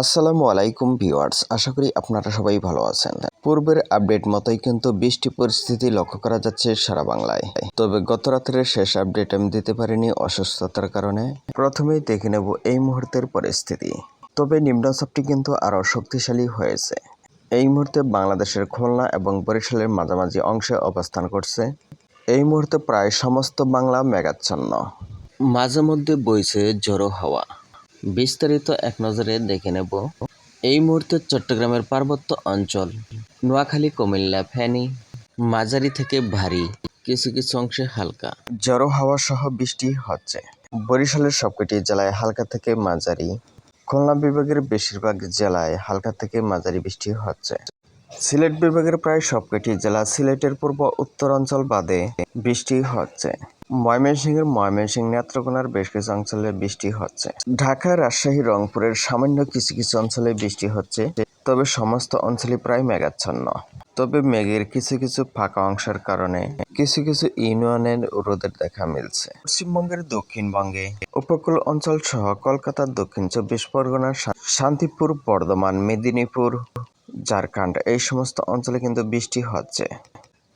আসসালামু আলাইকুম ভিউয়ার্স, আশা করি আপনারা সবাই ভালো আছেন। পূর্বের আপডেট মতোই কিন্তু বৃষ্টি পরিস্থিতি লক্ষ্য করা যাচ্ছে সারা বাংলায়। তবে গত রাতের শেষ আপডেট আমি দিতে পারিনি অসুস্থতার কারণে। প্রথমেই দেখে নেব এই মুহূর্তের পরিস্থিতি। তবে নিম্নচাপটি কিন্তু আরও শক্তিশালী হয়েছে। এই মুহূর্তে বাংলাদেশের খুলনা এবং বরিশালের মাঝামাঝি অংশে অবস্থান করছে। এই মুহূর্তে প্রায় সমস্ত বাংলা মেঘাচ্ছন্ন। মাঝে মধ্যে বইছে জড়ো হাওয়া। বিস্তারিত এক নজরে দেখে নেব। এই মুহূর্তে চট্টগ্রামের পার্বত্য অঞ্চল, নোয়াখালী, কুমিল্লা, ফেনী, মাঝারি থেকে ভারী, কিছু কিছু অংশে হালকা। জড়ো হাওয়া সহ বৃষ্টি হচ্ছে। বরিশালের সবকটি জেলায় হালকা থেকে মাঝারি, খুলনা বিভাগের বেশিরভাগ জেলায় হালকা থেকে মাঝারি বৃষ্টি হচ্ছে। সিলেট বিভাগের প্রায় সবকটি জেলা সিলেটের পূর্ব উত্তরাঞ্চল বাদে বৃষ্টি হচ্ছে। ময়মনসিংহের ময়মনসিংহ নেত্রকোনার বেশ কিছু অঞ্চলে বৃষ্টি হচ্ছে। ঢাকা রাজশাহী, রংপুরের সামান্য কিছু কিছু অঞ্চলে বৃষ্টি হচ্ছে, তবে সমস্ত অঞ্চলে প্রায় মেঘাচ্ছন্ন। তবে মেঘের কিছু কিছু ফাঁকা অংশের কারণে কিছু কিছু ইউনিয়নের রোদের দেখা মিলছে। পশ্চিমবঙ্গের দক্ষিণবঙ্গে উপকূল অঞ্চল সহ কলকাতার দক্ষিণ চব্বিশ পরগনার শান্তিপুর, বর্ধমান, মেদিনীপুর, ঝাড়খণ্ড এই সমস্ত অঞ্চলে কিন্তু বৃষ্টি হচ্ছে।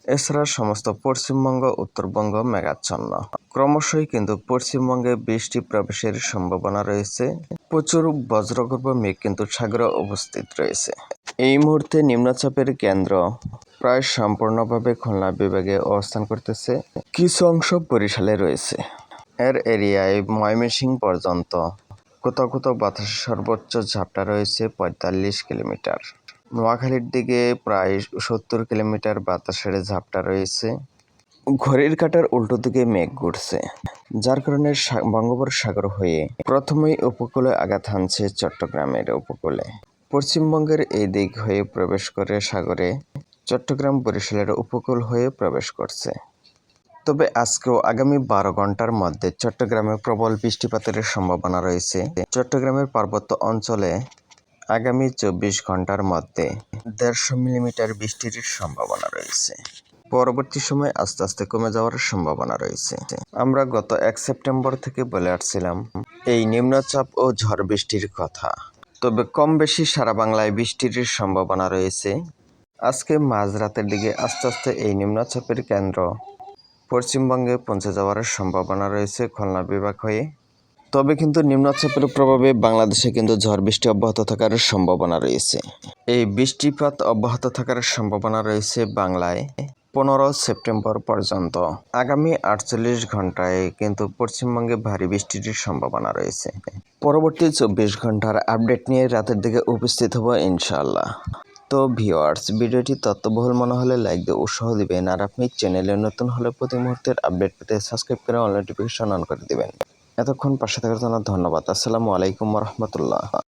এছাড়া সমস্ত পশ্চিমবঙ্গ, উত্তরবঙ্গ মেঘাচ্ছন্ন। ক্রমশই কিন্তু পশ্চিমবঙ্গে বৃষ্টি প্রবেশের সম্ভাবনা রয়েছে। প্রচুর বজ্রগর্ভ মেঘ কিন্তু সাগরে উপস্থিত রয়েছে। এই মুহূর্তে নিম্নচাপের কেন্দ্র প্রায় সম্পূর্ণভাবে খুলনা বিভাগে অবস্থান করতেছে। কিছু অংশ বরিশালে রয়েছে। এর এরিয়ায় ময়মনসিংহ পর্যন্ত কোথাও কোথাও বাতাসের সর্বোচ্চ ঝাপটা রয়েছে পঁয়তাল্লিশ কিলোমিটার। নোয়াখালীর দিকে প্রায় সত্তর কিলোমিটার বাতাসের ঝাপটা রয়েছে। ঘড়ির কাটার উল্টো দিকে মেঘ ঘুরছে, যার কারণে বঙ্গোপসাগর হয়ে প্রথমেই উপকূলে আঘাত হানছে চট্টগ্রামের উপকূলে। পশ্চিমবঙ্গের এই দিক হয়ে প্রবেশ করে সাগরে চট্টগ্রাম বরিশালের উপকূল হয়ে প্রবেশ করছে। তবে আজকেও আগামী বারো ঘণ্টার মধ্যে চট্টগ্রামে প্রবল বৃষ্টিপাতের সম্ভাবনা রয়েছে। চট্টগ্রামের পার্বত্য অঞ্চলে আগামী চব্বিশ ঘণ্টার মধ্যে দেড়শো মিলিমিটার বৃষ্টির সম্ভাবনা রয়েছে। পরবর্তী সময় আস্তে আস্তে কমে যাওয়ার সম্ভাবনা রয়েছে। আমরা গত এক সেপ্টেম্বর থেকে বলে আসছিলাম, এই নিম্নচাপ ও ঝড় বৃষ্টির কথা। তবে কম বেশি সারা বাংলায় বৃষ্টির সম্ভাবনা রয়েছে। আজকে মাঝরাতের দিকে আস্তে আস্তে এই নিম্নচাপের কেন্দ্র পশ্চিমবঙ্গে পৌঁছে যাওয়ার সম্ভাবনা রয়েছে, খুলনা বিভাগ হয়ে। তবে কিন্তু নিম্নচাপের প্রভাবে বাংলাদেশে কিন্তু ঝড় বৃষ্টি অব্যাহত থাকার সম্ভাবনা রয়েছে। এই বৃষ্টিপাত অব্যাহত থাকার সম্ভাবনা রয়েছে বাংলায় পনেরো সেপ্টেম্বর পর্যন্ত। আগামী আটচল্লিশ ঘন্টায় কিন্তু পশ্চিমবঙ্গে ভারী বৃষ্টির সম্ভাবনা রয়েছে। পরবর্তী চব্বিশ ঘণ্টার আপডেট নিয়ে রাতের দিকে উপস্থিত হব ইনশাল্লাহ তো ভিওয়ার্স ভিডিওটি তত্ত্ববহুল মনে হলে লাইক দিয়ে উৎসাহ দিবেন, আর আপনি চ্যানেলে নতুন হলে প্রতি মুহূর্তের আপডেট পেতে সাবস্ক্রাইব করে অল নোটিফিকেশন অন করে দিবেন। এতক্ষণ পাশে থাকার জন্য ধন্যবাদ। আসসালামু আলাইকুম রহমতুল্লাহ।